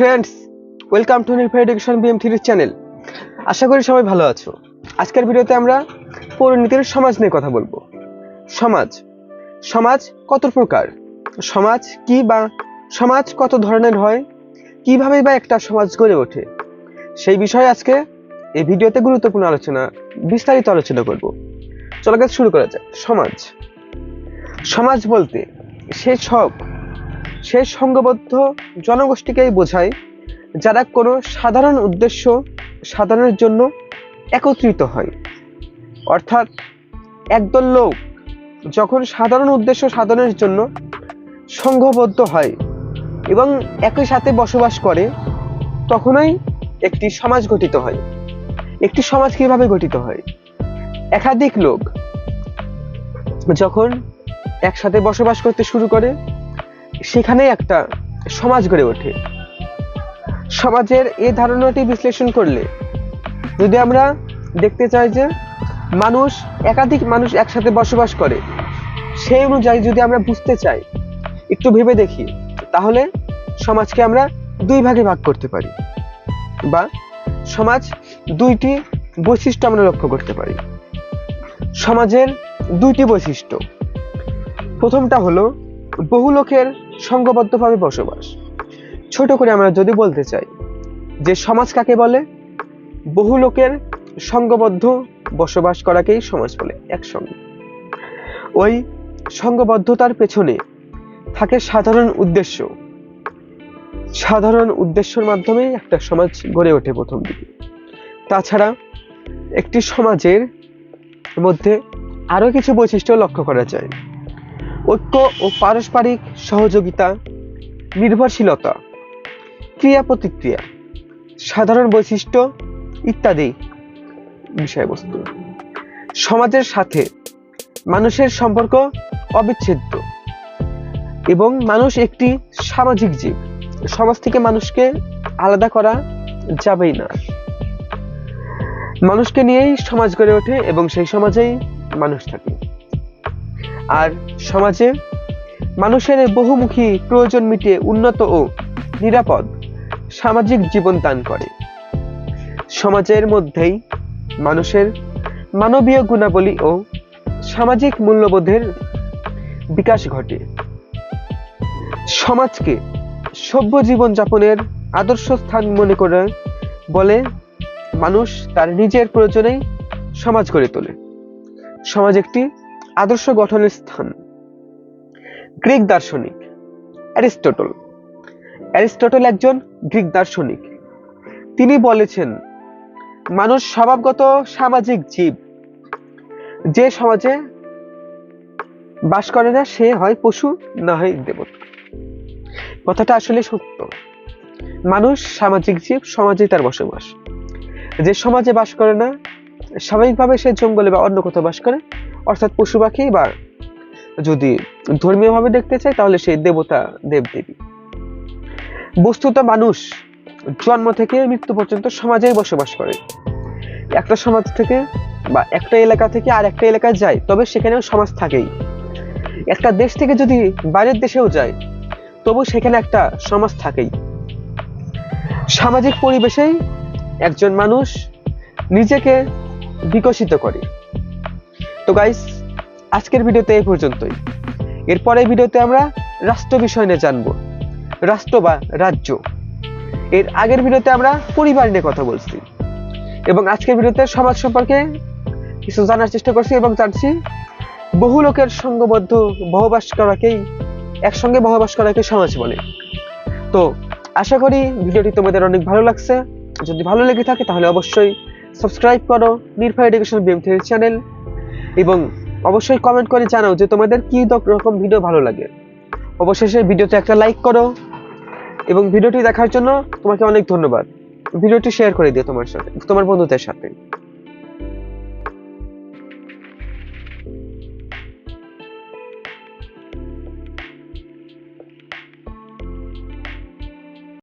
Friends welcome to নিরফা education BM থ্রির channel আশা করি সবাই ভালো আছো। আজকের ভিডিওতে আমরা পরিণতির সমাজ নিয়ে কথা বলব। সমাজ। সমাজ কত প্রকার? সমাজ কি বা সমাজ কত ধরনের হয়? কীভাবে বা একটা সমাজ গড়ে ওঠে? সেই বিষয়ে আজকে এই ভিডিওতে গুরুত্বপূর্ণ আলোচনা, বিস্তারিত আলোচনা করব। চলো কাজ শুরু করা যাক। সমাজ। সমাজ বলতে সে সব সে সংঘবদ্ধ জনগোষ্ঠীকেই বোঝায়, যারা কোনো সাধারণ উদ্দেশ্য সাধনের জন্য একত্রিত হয়। অর্থাৎ একদল লোক যখন সাধারণ উদ্দেশ্য সাধনের জন্য সংঘবদ্ধ হয় এবং একই সাথে বসবাস করে, তখনই একটি সমাজ গঠিত হয়। একটি সমাজ কীভাবে গঠিত হয়? একাধিক লোক যখন একসাথে বসবাস করতে শুরু করে সেখানেই একটা সমাজ গড়ে ওঠে। সমাজের এই ধারণাটি বিশ্লেষণ করলে যদি আমরা দেখতে চাই যে মানুষ, একাধিক মানুষ একসাথে বসবাস করে, সেই অনুযায়ী যদি আমরা বুঝতে চাই, একটু ভেবে দেখি, তাহলে সমাজকে আমরা দুই ভাগে ভাগ করতে পারি বা সমাজ দুইটি বৈশিষ্ট্য আমরা লক্ষ্য করতে পারি। সমাজের দুইটি বৈশিষ্ট্য। প্রথমটা হলো বহু লোকের সংঘবদ্ধভাবে বসবাস। ছোট করে আমরা যদি বলতে চাই, যে সমাজ কাকে বলে? বহু লোকের সংঘবদ্ধ বসবাস করাকেই সমাজ বলে একসঙ্গে। ওই সংঘবদ্ধতার পেছনে থাকে সাধারণ উদ্দেশ্য। সাধারণ উদ্দেশ্যের মাধ্যমেই একটা সমাজ গড়ে ওঠে প্রথম দিকে। তাছাড়া একটি সমাজের মধ্যে আরও কিছু বৈশিষ্ট্য লক্ষ্য করা যায়। ঐক্য ও পারস্পরিক সহযোগিতা, নির্ভরশীলতা, ক্রিয়া প্রতিক্রিয়া, সাধারণ বৈশিষ্ট্য ইত্যাদি বিষয়বস্তু। সমাজের সাথে মানুষের সম্পর্ক অবিচ্ছেদ্য এবং মানুষ একটি সামাজিক জীব। সমাজ থেকে মানুষকে আলাদা করা যাবেই না। মানুষকে নিয়েই সমাজ গড়ে ওঠে এবং সেই সমাজেই মানুষ থাকে। আর সমাজে মানুষের বহুমুখী প্রয়োজন মিটিয়ে উন্নত ও নিরাপদ সামাজিক জীবন দান করে। সমাজের মধ্যেই মানুষের মানবীয় গুণাবলী ও সামাজিক মূল্যবোধের বিকাশ ঘটে। সমাজকে সভ্য জীবন যাপনের আদর্শ স্থান মনে করে বলে মানুষ তার নিজের প্রয়োজনেই সমাজ গড়ে তোলে। সমাজ একটি আদর্শ গঠনের স্থান। গ্রিক দার্শনিক অ্যারিস্টটল। অ্যারিস্টটল একজন গ্রিক দার্শনিক। তিনি বলেছেন, মানুষ স্বভাবগত সামাজিক জীব। যে সমাজে বাস করে না, সে হয় পশু, না হয় দেবতা। কথাটা আসলে সত্য। মানুষ সামাজিক জীব, সমাজেই তার বসবাস। যে সমাজে বাস করে না, স্বাভাবিকভাবে সে জঙ্গলে বা অন্য কোথাও বাস করে অর্থাৎ পশু পাখি বা যদি ধর্মীয়ভাবে দেখতে চাই তাহলে সেই দেবতা দেবদেবী। বস্তুত মানুষ জন্ম থেকে মৃত্যু পর্যন্ত সমাজেই বসবাস করে। একটা সমাজ থেকে বা একটা এলাকা থেকে আর একটা এলাকায় যায়, তবে সেখানেও সমাজ থাকেই। একটা দেশ থেকে যদি বাইরের দেশেও যায়, তবু সেখানে একটা সমাজ থাকেই। সামাজিক পরিবেশেই একজন মানুষ নিজেকে বিকশিত করে। তো গাইস আজকের ভিডিওতে এই পর্যন্তই। এরপরের ভিডিওতে আমরা রাষ্ট্র বিষয় নিয়ে জানব। রাষ্ট্র বা রাজ্য। এর আগের ভিডিওতে আমরা পরিবার নিয়ে কথা বলছি। এবং আজকের ভিডিওতে সমাজ সম্পর্কে কিছু জানার চেষ্টা করছি এবং জানছি, বহু লোকের সঙ্গবদ্ধ বহবাস করাকেই, একসঙ্গে বহবাস করাকে সমাজ বলে। তো আশা করি ভিডিওটি তোমাদের অনেক ভালো লাগছে। যদি ভালো লেগে থাকে তাহলে অবশ্যই সাবস্ক্রাইব করো। নির্ভয় এডুকেশন বিএম থ্রি চ্যানেল। এবং অবশ্যই কমেন্ট করে জানাও যে তোমাদের কি রকম ভিডিও ভালো লাগে। অবশেষে ভিডিওতে একটা লাইক করো এবং ভিডিওটি দেখার জন্য তোমাকে অনেক ধন্যবাদ। ভিডিওটি শেয়ার করে দিও তোমার সাথে তোমার বন্ধুদের সাথে।